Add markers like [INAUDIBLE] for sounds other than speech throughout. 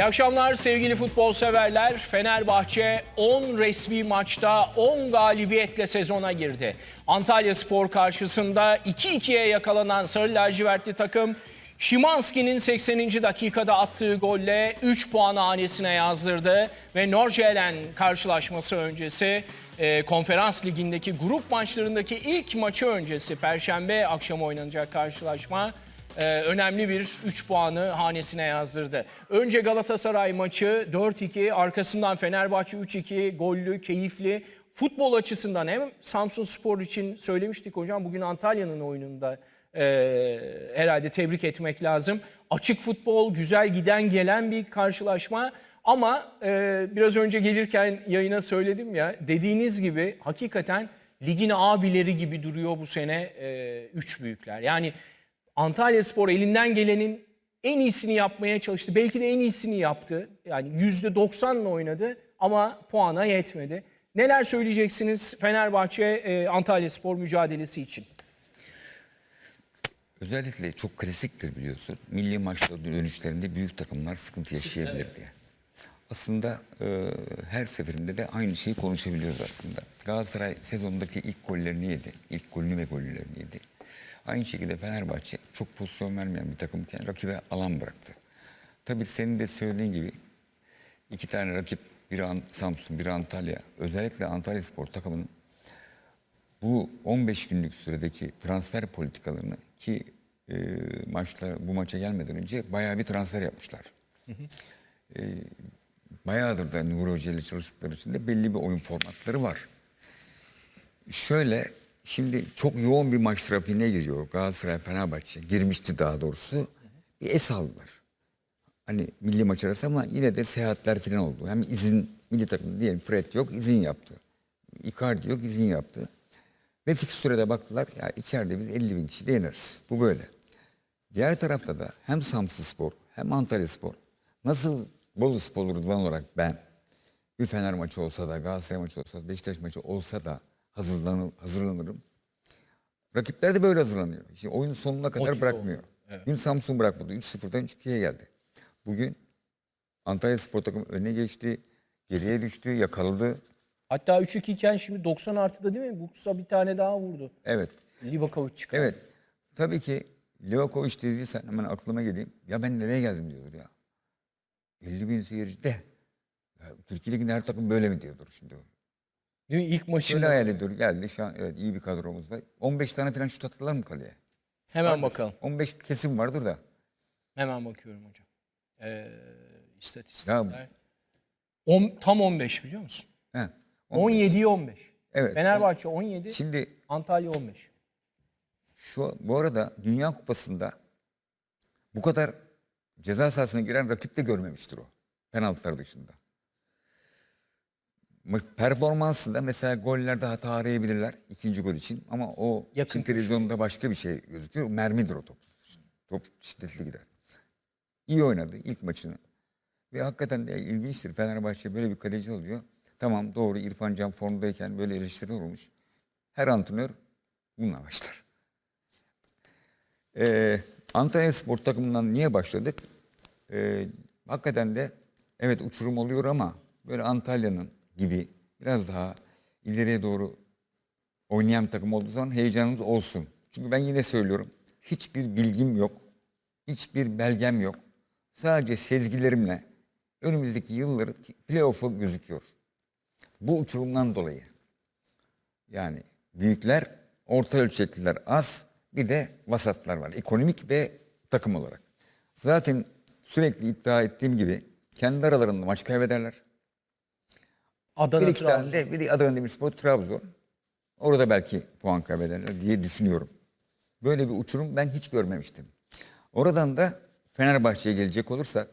İyi akşamlar sevgili futbol severler. Fenerbahçe 10 resmi maçta 10 galibiyetle sezona girdi. Antalya Spor karşısında 2-2'ye yakalanan Sarı Lacivertli takım Şimanski'nin 80. dakikada attığı golle 3 puanı hanesine yazdırdı ve Norjelen karşılaşması öncesi e, konferans ligindeki grup maçlarındaki ilk maçı öncesi Perşembe akşamı oynanacak karşılaşma e, önemli bir 3 puanı hanesine yazdırdı. Önce Galatasaray maçı 4-2 arkasından Fenerbahçe 3-2 gollü keyifli futbol açısından hem Samsun Spor için söylemiştik hocam bugün Antalya'nın oyununda e, herhalde tebrik etmek lazım. Açık futbol, güzel giden gelen bir karşılaşma ama e, biraz önce gelirken yayına söyledim ya dediğiniz gibi hakikaten ligin abileri gibi duruyor bu sene e, üç büyükler. Yani Antalya Spor elinden gelenin en iyisini yapmaya çalıştı. Belki de en iyisini yaptı. Yani %90'la oynadı ama puana yetmedi. Neler söyleyeceksiniz Fenerbahçe e, Antalya Spor mücadelesi için? Özellikle çok klasiktir biliyorsun. Milli maçta dönüşlerinde büyük takımlar sıkıntı yaşayabilir diye. Aslında e, her seferinde de aynı şeyi konuşabiliyoruz aslında. Galatasaray sezondaki ilk gollerini yedi. İlk golünü ve gollerini yedi. Aynı şekilde Fenerbahçe çok pozisyon vermeyen bir takımken rakibe alan bıraktı. Tabii senin de söylediğin gibi iki tane rakip, biri Samsun, biri Antalya. Özellikle Antalya Spor takımının bu 15 günlük süredeki transfer politikalarını ki e, maçla bu maça gelmeden önce bayağı bir transfer yapmışlar. E, bayağıdır da Nuri Hoca ile çalıştıkları için de belli bir oyun formatları var. Şöyle şimdi çok yoğun bir maç trafiğine giriyor Galatasaray Fenerbahçe. Girmişti daha doğrusu. Bir es aldılar. Hani milli maç arası ama yine de seyahatler falan oldu. Hem izin milli takım diyelim Fred yok izin yaptı. Icardi yok izin yaptı. Ve fikstürede baktılar ya içeride biz 50 bin kişi de yeneriz. Bu böyle. Diğer tarafta da hem Samsun Spor hem Antalya Spor nasıl Bolu Spor olarak ben bir Fener maçı olsa da Galatasaray maçı olsa da Beşiktaş maçı olsa da hazırlanır, hazırlanırım. Rakipler de böyle hazırlanıyor. Şimdi oyunun sonuna kadar Motive bırakmıyor. Dün Samsun bırakmadı. 3-0'dan 3-2'ye geldi. Bugün Antalya Spor takımı öne geçti. Geriye düştü, yakaladı. Hatta 3-2 iken şimdi 90 artıda değil mi? Buksa bir tane daha vurdu. Evet. Livakovic çıktı. Evet. Tabii ki Livakovic dediysen hemen aklıma geleyim. Ya ben nereye geldim diyordur ya. 50 bin seyirci de. Ya, Türkiye her takım böyle mi diyordur şimdi. Değil mi? İlk Şöyle maçında. hayal ediyor. Geldi şu an evet iyi bir kadromuz var. 15 tane falan şut attılar mı kaleye? Hemen bakalım. 15 kesim vardır da. Hemen bakıyorum hocam. Ee, istatistikler. Ya- On- tam 15 biliyor musun? He, 17'ye 15. Evet. Fenerbahçe 17, Şimdi Antalya 15. şu bu arada Dünya Kupası'nda bu kadar ceza sahasına giren rakip de görmemiştir o. Penaltılar dışında. Ma- Performansında mesela gollerde hata arayabilirler ikinci gol için ama o Yakın Yakın televizyonda başka bir şey gözüküyor. Mermidir o top. Top şiddetli gider. İyi oynadı ilk maçını. Ve hakikaten de ilginçtir. Fenerbahçe böyle bir kaleci oluyor. Tamam doğru İrfan Can formdayken böyle eleştiriler olmuş. Her antrenör bununla başlar. Ee, Antalya Spor takımından niye başladık? Ee, hakikaten de evet uçurum oluyor ama böyle Antalya'nın gibi biraz daha ileriye doğru oynayan bir takım olduğu zaman heyecanımız olsun. Çünkü ben yine söylüyorum hiçbir bilgim yok. Hiçbir belgem yok. Sadece sezgilerimle önümüzdeki yılları playoff'u gözüküyor. Bu uçurumdan dolayı. Yani büyükler, orta ölçekliler az, bir de vasatlar var. Ekonomik ve takım olarak. Zaten sürekli iddia ettiğim gibi kendi aralarında maç kaybederler. Adana Bir iki Trabzon. tane de biri Adana Demirspor, Trabzon. Orada belki puan kaybederler diye düşünüyorum. Böyle bir uçurum ben hiç görmemiştim. Oradan da Fenerbahçe'ye gelecek olursak,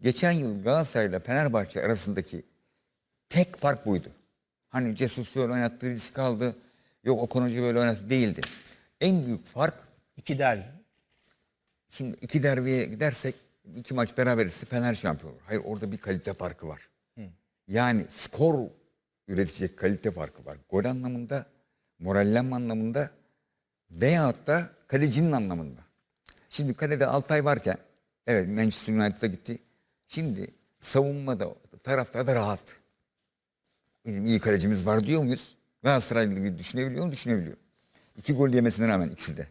geçen yıl Galatasaray ile Fenerbahçe arasındaki tek fark buydu. Hani Cesus şöyle oynattığı risk kaldı, yok Okan Hoca böyle oynattı değildi. En büyük fark, İki derbi. şimdi iki derbiye gidersek iki maç beraberiz Fener şampiyon olur. Hayır orada bir kalite farkı var. Yani skor üretecek kalite farkı var. Gol anlamında, morallenme anlamında veyahut da kalecinin anlamında. Şimdi kalede Altay varken, evet Manchester United'a gitti. Şimdi savunmada taraftar da rahat. Bizim iyi kalecimiz var diyor muyuz? Galatasaraylı gibi düşünebiliyor mu? Düşünebiliyor. İki gol yemesine rağmen ikisi de.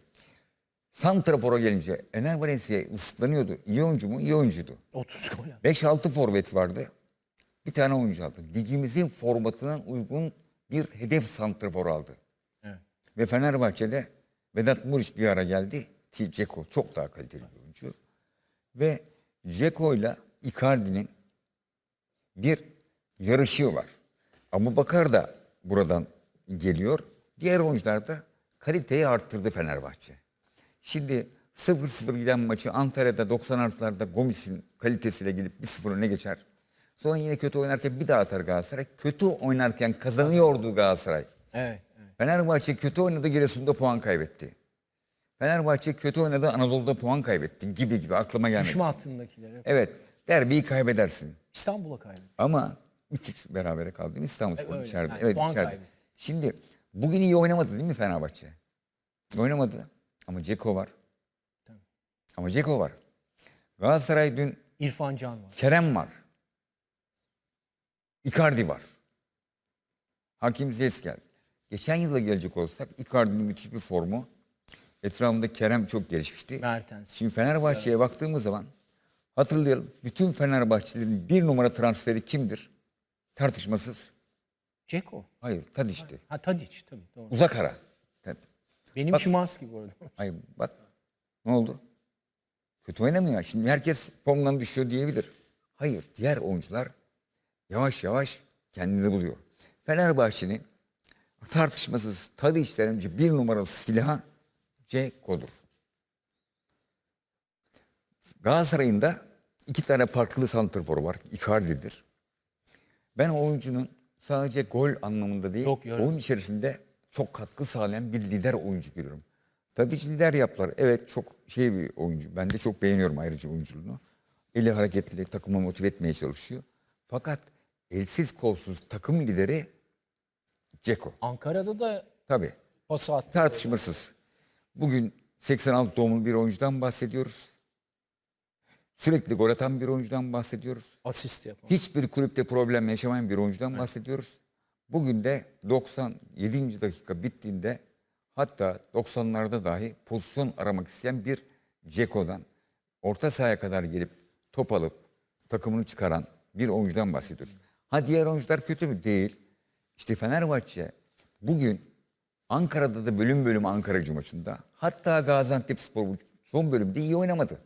Santrafor'a gelince Ener Valencia ıslıklanıyordu. İyi oyuncu mu? İyi oyuncuydu. 30 gol. attı. 5-6 forvet vardı. Bir tane oyuncu aldı. Ligimizin formatına uygun bir hedef santrafor aldı. Evet. Ve Fenerbahçe'de Vedat Muriç bir ara geldi. Ceko çok daha kaliteli bir oyuncu. Ve Ceko ile Icardi'nin bir yarışı var. Ama Bakar da buradan geliyor. Diğer oyuncular da kaliteyi arttırdı Fenerbahçe. Şimdi 0-0 giden maçı Antalya'da 90 artılarda Gomis'in kalitesiyle gelip 1-0 öne geçer. Sonra yine kötü oynarken bir daha atar Galatasaray. Kötü oynarken kazanıyordu Galatasaray. Evet. evet. Fenerbahçe kötü oynadı Giresun'da puan kaybetti. Fenerbahçe kötü oynadı Anadolu'da puan kaybetti gibi gibi aklıma gelmedi. Düşme hattındakileri. Evet derbiyi kaybedersin. İstanbul'a kaybetti. Ama 3-3 berabere kaldı İstanbul Spor öyle. içeride? Yani evet içeride. Şimdi bugün iyi oynamadı değil mi Fenerbahçe? Oynamadı ama Ceko var. Ama Ceko var. Galatasaray dün İrfan Can var. Kerem var. Icardi var. Hakim Ziyech geldi. Geçen yıla gelecek olsak Icardi'nin müthiş bir formu. Etrafında Kerem çok gelişmişti. Mertens. Şimdi Fenerbahçe'ye baktığımız zaman hatırlayalım. Bütün Fenerbahçelilerin bir numara transferi kimdir? Tartışmasız. Ceko. Hayır Tadic'ti. Ha Tadic tabii doğru. Uzak ara. Benim Bak- Şimanski bu arada. [LAUGHS] Hayır bak ne oldu? Kötü oynamıyor. Şimdi herkes formdan düşüyor diyebilir. Hayır diğer oyuncular yavaş yavaş kendini buluyor. Fenerbahçe'nin tartışmasız tadı işler önce bir numaralı silahı Ceko'dur. Galatasaray'ın da iki tane farklı santrforu var. Icardi'dir. Ben oyuncunun sadece gol anlamında değil, Çok oyun içerisinde çok katkı sağlayan bir lider oyuncu görüyorum. Tadic lider yaptılar. Evet çok şey bir oyuncu. Ben de çok beğeniyorum ayrıca oyunculuğunu. Eli hareketli, takımı motive etmeye çalışıyor. Fakat elsiz kolsuz takım lideri Ceko. Ankara'da da Tabii. pas attı. Tartışmasız. Bugün 86 doğumlu bir oyuncudan bahsediyoruz. Sürekli gol atan bir oyuncudan bahsediyoruz. Asist yapan. Hiçbir kulüpte problem yaşamayan bir oyuncudan bahsediyoruz. Bugün de 97. dakika bittiğinde hatta 90'larda dahi pozisyon aramak isteyen bir Ceko'dan orta sahaya kadar gelip top alıp takımını çıkaran bir oyuncudan bahsediyoruz. Ha diğer oyuncular kötü mü? Değil. İşte Fenerbahçe bugün Ankara'da da bölüm bölüm Ankaracı maçında hatta Gaziantepspor bu son bölümde iyi oynamadı.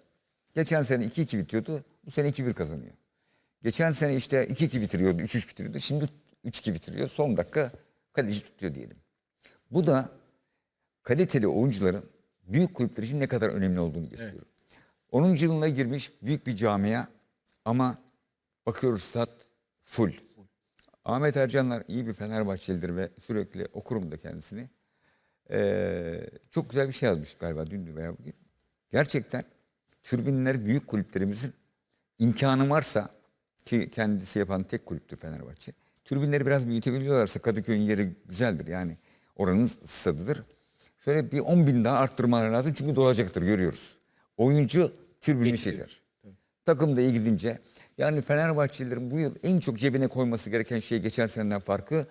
Geçen sene 2-2 bitiyordu. Bu sene 2-1 kazanıyor. Geçen sene işte 2-2 bitiriyordu, 3-3 bitiriyordu. Şimdi 3-2 bitiriyor. Son dakika kaleci tutuyor diyelim. Bu da kaliteli oyuncuların büyük kulüpler için ne kadar önemli olduğunu gösteriyor. 10. yılına girmiş büyük bir camia ama bakıyoruz stat full. Ahmet Ercanlar iyi bir Fenerbahçelidir ve sürekli okurum da kendisini. Ee, çok güzel bir şey yazmış galiba dün veya bugün. Gerçekten türbinler büyük kulüplerimizin imkanı varsa ki kendisi yapan tek kulüptür Fenerbahçe. Türbinleri biraz büyütebiliyorlarsa Kadıköy'ün yeri güzeldir yani oranın stadıdır. Şöyle bir 10 bin daha arttırmaları lazım çünkü dolacaktır görüyoruz. Oyuncu türbünü şeyler. Takım da iyi gidince yani Fenerbahçelilerin bu yıl en çok cebine koyması gereken şey geçen seneden farkı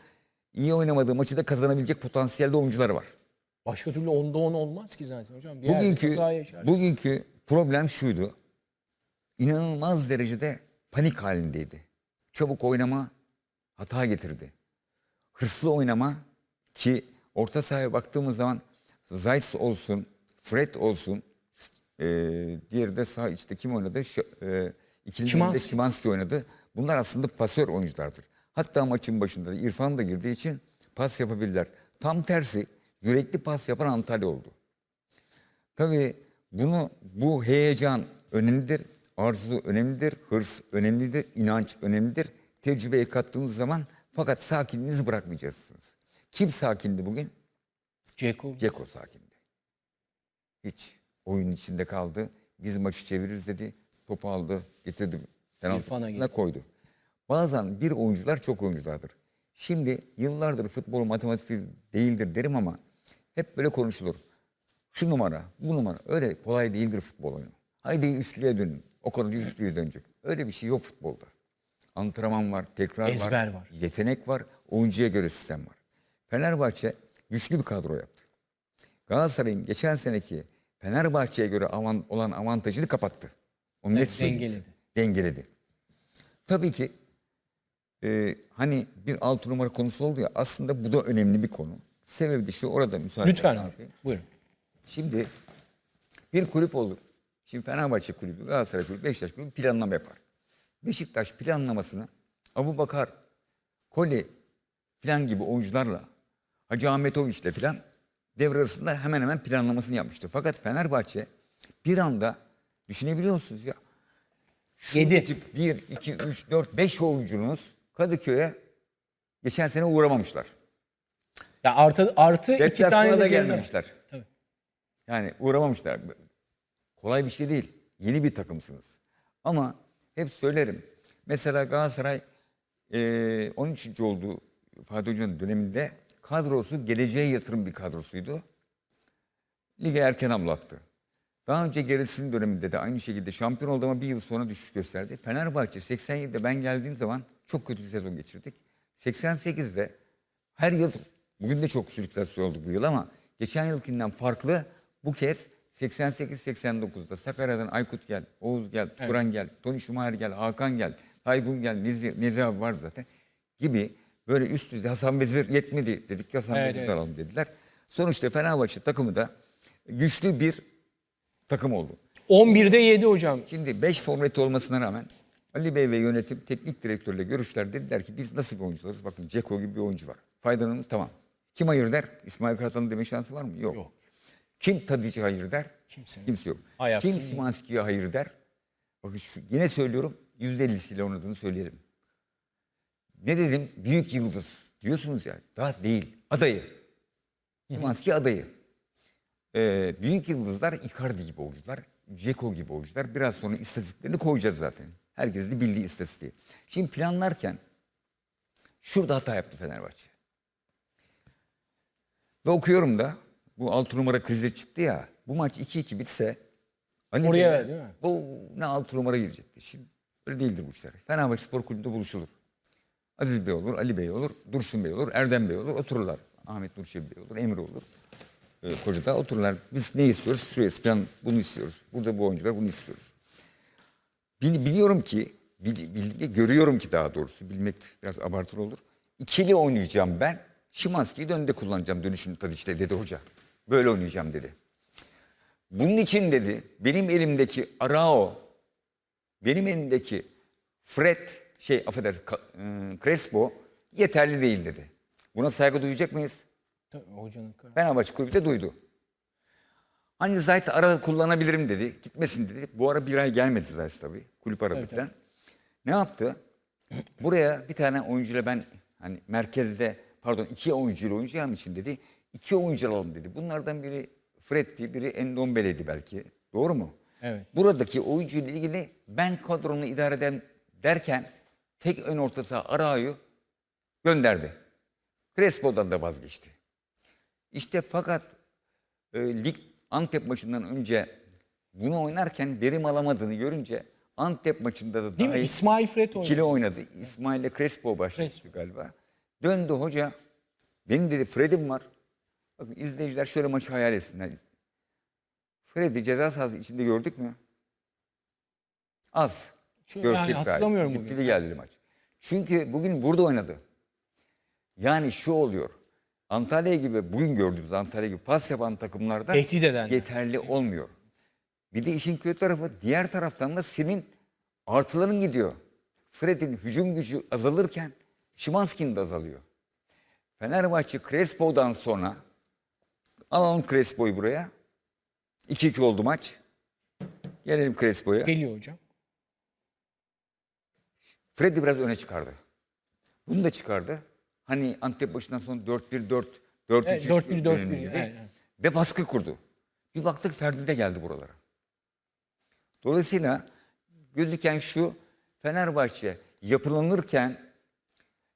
iyi oynamadığı maçı da kazanabilecek potansiyelde oyuncuları var. Başka türlü onda on olmaz ki zaten hocam. Bir Bugünkü bugünkü problem şuydu. İnanılmaz derecede panik halindeydi. Çabuk oynama hata getirdi. Hırslı oynama ki orta sahaya baktığımız zaman Zayt olsun, Fred olsun, e, diğeri de sağ içte kim oynadı? Ş- e, ikili Szymanski. bölümde Szymanski oynadı. Bunlar aslında pasör oyunculardır. Hatta maçın başında da İrfan da girdiği için pas yapabilirler. Tam tersi yürekli pas yapan Antalya oldu. Tabii bunu bu heyecan önemlidir, arzu önemlidir, hırs önemlidir, inanç önemlidir. Tecrübeye kattığınız zaman fakat sakinliğinizi bırakmayacaksınız. Kim sakindi bugün? Ceko. Ceko sakindi. Hiç oyunun içinde kaldı. Biz maçı çeviririz dedi. Topu aldı, getirdi. Penaltı noktasına koydu. Bazen bir oyuncular çok oyunculardır. Şimdi yıllardır futbol matematik değildir derim ama hep böyle konuşulur. Şu numara, bu numara. Öyle kolay değildir futbol oyunu. Haydi üçlüye dönün. O konuda üçlüye dönecek. Öyle bir şey yok futbolda. Antrenman var, tekrar Ezber var. yetenek var, oyuncuya göre sistem var. Fenerbahçe güçlü bir kadro yaptı. Galatasaray'ın geçen seneki Fenerbahçe'ye göre avan, olan avantajını kapattı. Onu net söyleyeyim size. dengeledi. Dengeledi. Tabii ki e, hani bir altı numara konusu oldu ya aslında bu da önemli bir konu. Sebebi de şu orada müsaade Lütfen hocam. Buyurun. Şimdi bir kulüp olur. Şimdi Fenerbahçe kulübü, Galatasaray kulübü, Beşiktaş kulübü planlama yapar. Beşiktaş planlamasını Abu Bakar, Koli falan gibi oyuncularla Hacı Ahmetoviç'le falan devre arasında hemen hemen planlamasını yapmıştı. Fakat Fenerbahçe bir anda düşünebiliyor musunuz ya? Yedi. Şuradaki 1, 2, 3, 4, 5 oyuncunuz Kadıköy'e geçen sene uğramamışlar. Ya artı artı iki tane Deplasmana de da geride gelmemişler. Tabii. Yani uğramamışlar. Kolay bir şey değil. Yeni bir takımsınız. Ama hep söylerim. Mesela Galatasaray eee 13. olduğu Fatih Hoca'nın döneminde kadrosu geleceğe yatırım bir kadrosuydu. Lige erken hamlattı. Daha önce gerisinin döneminde de aynı şekilde şampiyon oldu ama bir yıl sonra düşüş gösterdi. Fenerbahçe 87'de ben geldiğim zaman çok kötü bir sezon geçirdik. 88'de her yıl, bugün de çok sürüklasyon oldu bu yıl ama geçen yılkinden farklı bu kez 88-89'da Sakarya'dan Aykut gel, Oğuz gel, Turan gel, Tony Schumacher gel, Hakan gel, Taygun gel, Nezi, Nezi abi var zaten gibi böyle üst düzey Hasan Vezir yetmedi dedik ki Hasan Evet, Vezir evet. alalım dediler. Sonuçta Fenerbahçe takımı da güçlü bir takım oldu. 11'de 7 hocam. Şimdi 5 forveti olmasına rağmen Ali Bey ve yönetim teknik direktörle görüşler dediler ki biz nasıl bir oyuncularız? Bakın Ceko gibi bir oyuncu var. Faydalanırız tamam. Kim hayır der? İsmail Kartal'ın deme şansı var mı? Yok. Yok. Kim Tadic'e hayır der? Kimse. Kimse yok. Ayaksız Kim değil. Şimanski'ye hayır der? Bakın şu, yine söylüyorum %50'siyle oynadığını söyleyelim. Ne dedim? Büyük yıldız diyorsunuz ya. Daha değil. Adayı. Şimanski adayı. Ee, büyük yıldızlar Icardi gibi oyuncular, Ceko gibi oyuncular. Biraz sonra istatistiklerini koyacağız zaten. Herkes de bildiği istatistiği. Şimdi planlarken şurada hata yaptı Fenerbahçe. Ve okuyorum da bu 6 numara krize çıktı ya. Bu maç 2-2 bitse Ali Oraya Bey'le değil mi? Bu ne 6 numara girecekti. Şimdi öyle değildir bu işler. Fenerbahçe Spor Kulübü'nde buluşulur. Aziz Bey olur, Ali Bey olur, Dursun Bey olur, Erdem Bey olur. Otururlar. Ahmet Nurçevi Bey olur, Emre olur. Ee, Koca'da otururlar. Biz ne istiyoruz? Şuraya falan bunu istiyoruz. Burada bu oyuncular bunu istiyoruz. Bil- biliyorum ki, bil- bil- görüyorum ki daha doğrusu, bilmek biraz abartılı olur. İkili oynayacağım ben. Şimanski'yi de önde kullanacağım dönüşüm Tadiç'te dedi hoca. Böyle oynayacağım dedi. Bunun için dedi benim elimdeki Arao, benim elimdeki Fred, şey affedersin Ka- e, Crespo yeterli değil dedi. Buna saygı duyacak mıyız? Tabii, hocanın kararı. Fenerbahçe kulübü de duydu. Hani Zayt ara kullanabilirim dedi. Gitmesin dedi. Bu ara bir ay gelmedi Zayt tabii. Kulüp aradı Evet, falan. Ne yaptı? Buraya bir tane oyuncuyla ben hani merkezde pardon iki oyuncuyla oynayacağım için dedi. İki oyuncu alalım dedi. Bunlardan biri Fred'di, biri Endombele'di belki. Doğru mu? Evet. Buradaki oyuncuyla ilgili ben kadronu idare eden derken tek ön orta saha Arao'yu gönderdi. Crespo'dan da vazgeçti. İşte fakat e, lig Antep maçından önce bunu oynarken verim alamadığını görünce Antep maçında da Değil daha mi? İsmail Fred oynadı. ikili oynadı. İsmail ile Crespo başlamıştı galiba. Döndü hoca. Benim dedi Fred'im var. Bakın izleyiciler şöyle maçı hayal etsinler. Fred'i ceza sahası içinde gördük mü? Az. Şu- yani hatırlamıyorum bugün. Gittili geldi maç. Çünkü bugün burada oynadı. Yani şu oluyor. Antalya gibi bugün gördüğümüz Antalya gibi pas yapan takımlarda Tehdit eden. yeterli olmuyor. Bir de işin kötü tarafı diğer taraftan da senin artıların gidiyor. Fred'in hücum gücü azalırken Şimanski'nin de azalıyor. Fenerbahçe Crespo'dan sonra alalım Crespo'yu buraya. 2-2 oldu maç. Gelelim Crespo'ya. Geliyor hocam. Fred'i biraz öne çıkardı. Bunu da çıkardı. Hani Antep başından sonra 4-1-4, 4-3-3 Evet, 4-1-4-1, dönemi gibi. evet, evet. Ve baskı kurdu. Bir baktık Ferdi de geldi buralara. Dolayısıyla gözüken şu Fenerbahçe yapılanırken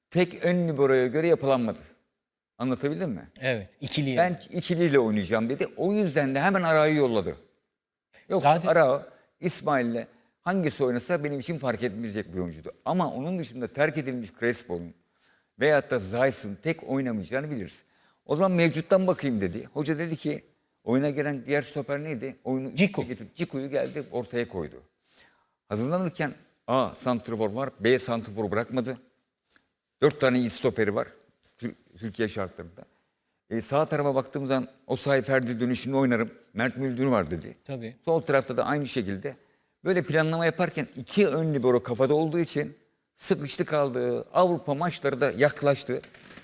tek ön liberoya göre yapılanmadı. Anlatabildim mi? Evet. ikiliye. Ben ikiliyle oynayacağım dedi. O yüzden de hemen Ara'yı yolladı. Yok Zaten- Ara İsmail'le Hangisi oynasa benim için fark etmeyecek bir oyuncuydu. Ama onun dışında terk edilmiş Crespo'nun veyahut da Zayt'ın tek oynamayacağını biliriz. O zaman mevcuttan bakayım dedi. Hoca dedi ki oyuna gelen diğer stoper neydi? Oyunu Ciku. getirip Ciku'yu geldi ortaya koydu. Hazırlanırken A santrfor var, B santrfor bırakmadı. Dört tane iyi stoperi var Tür- Türkiye şartlarında. E, sağ tarafa baktığım zaman o sahi Ferdi dönüşünü oynarım. Mert Müldür var dedi. Tabii. Sol tarafta da aynı şekilde. Böyle planlama yaparken iki ön libero kafada olduğu için sıkıştı kaldı. Avrupa maçları da yaklaştı.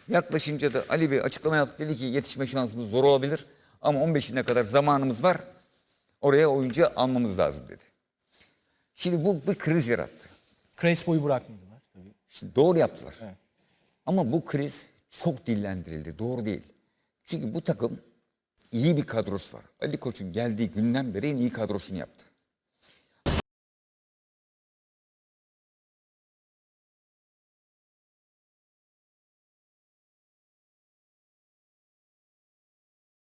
Yaklaşınca da Ali Bey açıklama yaptı. Dedi ki yetişme şansımız zor olabilir. Ama 15'ine kadar zamanımız var. Oraya oyuncu almamız lazım dedi. Şimdi bu bir kriz yarattı. Crespo'yu bırakmadılar. Tabii. Şimdi doğru yaptılar. Ama bu kriz çok dillendirildi. Doğru değil. Çünkü bu takım iyi bir kadrosu var. Ali Koç'un geldiği günden beri en iyi kadrosunu yaptı.